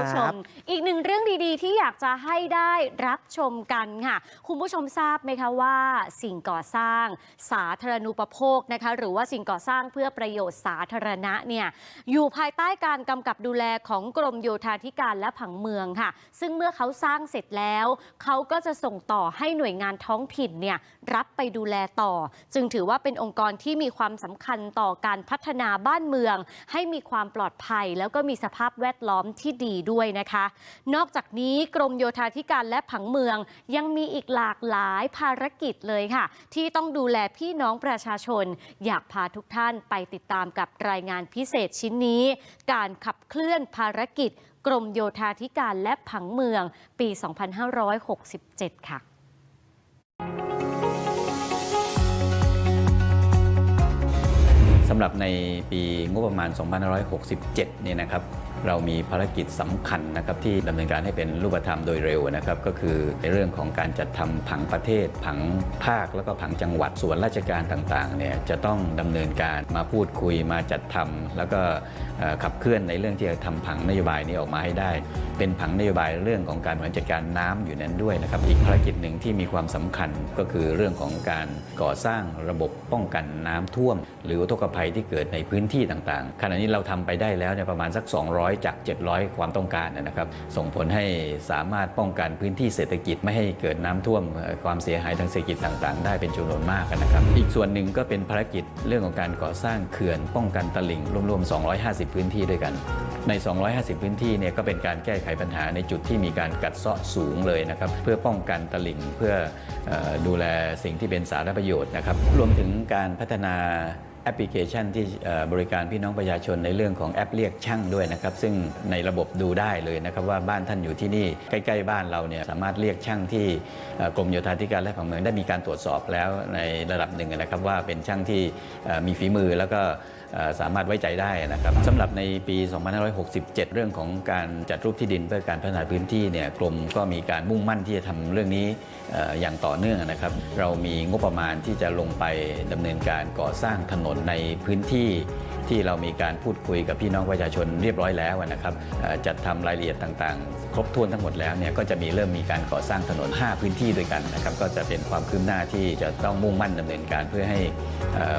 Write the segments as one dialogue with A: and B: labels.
A: ผู้ช
B: ครั
A: ม
B: บ
A: อีกหนึ่งเรื่องดีๆ ที่อยากจะให้ได้รับชมกันค่ะ คุณผู้ชมทราบไหมคะว่า สิ่งก่อสร้างสาธารณูปโภคนะคะ หรือว่าสิ่งก่อสร้างเพื่อประโยชน์สาธารณะเนี่ยอยู่ภายใต้การกำกับดูแลของกรมโยธาธิการและผังเมืองค่ะ ซึ่งเมื่อเขาสร้างเสร็จแล้ว เขาก็จะส่งต่อให้หน่วยงานท้องถิ่นเนี่ยรับไปดูแลต่อ จึงถือว่าเป็นองค์กรที่มีความสำคัญต่อการพัฒนาบ้านเมือง ให้มีความปลอดภัย แล้วก็มีสภาพแวดล้อมที่ดีด้วยนะคะ นอกจากนี้กรมโยธาธิการและผังเมือง ยังมีอีกหลากหลายภารกิจเลยค่ะ ที่ต้องดูแลพี่น้องประชาชน อยากพาทุกท่านไปติดตามกับรายงานพิเศษชิ้นนี้ การขับเคลื่อนภารกิจ กรมโยธาธิการและผังเมืองปี 2567 ค่ะำ
C: หรับในปีงบประมาณ 2567 เนี่ยนะครับเรามีภารกิจสำคัญนะครับที่ดำเนินการให้เป็นรูปธรรมโดยเร็วนะครับก็คือในเรื่องของการจัดทำผังประเทศ ผังภาคแล้วก็ผังจังหวัดส่วนราชการต่างๆเนี่ยจะต้องดำเนินการมาพูดคุยมาจัดทำแล้วก็ขับเคลื่อนในเรื่องที่จะทำผังนโยบายนี้ออกมาให้ได้ เป็นผังนโยบายเรื่องของการบริหารจัดการน้ำอยู่นั้นด้วยนะครับอีกภารกิจหนึ่งที่มีความสำคัญก็คือเรื่องของการก่อสร้างระบบป้องกันน้ำท่วม หรืออุทกภัยที่เกิดในพื้นที่ต่างๆ ขณะนี้เราทำไปได้แล้วเนี่ยประมาณสัก 200 จาก 700 ความต้องการนะครับ ส่งผลให้สามารถป้องกันพื้นที่เศรษฐกิจไม่ให้เกิดน้ำท่วมความเสียหายทางเศรษฐกิจต่างๆ ได้เป็นจำนวนมากนะครับ อีกส่วนหนึ่งก็เป็นภารกิจเรื่องของการก่อสร้างเขื่อนป้องกันตลิ่งรวมๆ 250 พื้นที่ด้วยกัน ใน 250 พื้นที่เนี่ยก็เป็นการแก้ไขปัญหาในจุดที่มีการกัดเซาะสูงเลยนะครับเพื่อป้องกันตลิ่งเพื่อเอ่อดูแลสิ่งที่เป็นสาธารณประโยชน์นะครับรวมถึงการพัฒนา แอปพลิเคชันที่บริการพี่น้องประชาชนในเรื่องของแอปเรียกช่างด้วยนะครับ ซึ่งในระบบดูได้เลยนะครับว่าบ้านท่านอยู่ที่นี่ใกล้ๆบ้านเราเนี่ยสามารถเรียกช่างที่กรมโยธาธิการและผังเมืองได้มีการตรวจสอบแล้วในระดับหนึ่งนะครับว่าเป็นช่างที่มีฝีมือแล้วก็ สามารถไว้ใจได้นะครับสำหรับในปี 2567 เรื่องของการจัดรูปที่ดินเพื่อการพัฒนาพื้นที่เนี่ยกรมก็มีการมุ่งมั่นที่จะทำเรื่องนี้เอ่ออย่างต่อเนื่องนะครับ เรามีงบประมาณที่จะลงไปดำเนินการก่อสร้างถนนในพื้นที่ ที่เรามีการพูดคุยกับพี่น้องประชาชนเรียบร้อยแล้วนะครับจัดทำรายละเอียดต่างๆ ครบถ้วนทั้งหมดแล้วเนี่ยก็จะมีเริ่มมีการก่อสร้างถนน 5 พื้นที่ด้วยกันนะครับก็จะเป็นความคืบหน้าที่จะต้องมุ่งมั่นดำเนินการเพื่อให้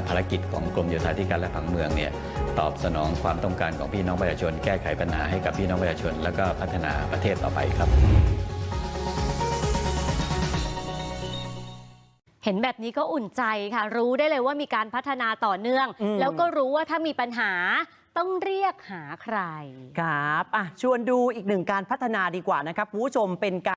C: ภารกิจของกรมโยธาธิการและผังเมืองเนี่ยตอบสนองความต้องการของพี่น้องประชาชน แก้ไขปัญหาให้กับพี่น้องประชาชน แล้วก็พัฒนาประเทศต่อไปครับ
A: เห็นแบบนี้ก็อุ่นใจค่ะ รู้ได้เลยว่ามีการพัฒนาต่อเนื่อง
B: อืม
A: แล้วก็รู้ว่าถ้ามีปัญหาต้องเรียกหาใคร
B: ครับอะชวนดูอีกหนึ่งการพัฒนาดีกว่านะครับคุณผู้ชมเป็นการ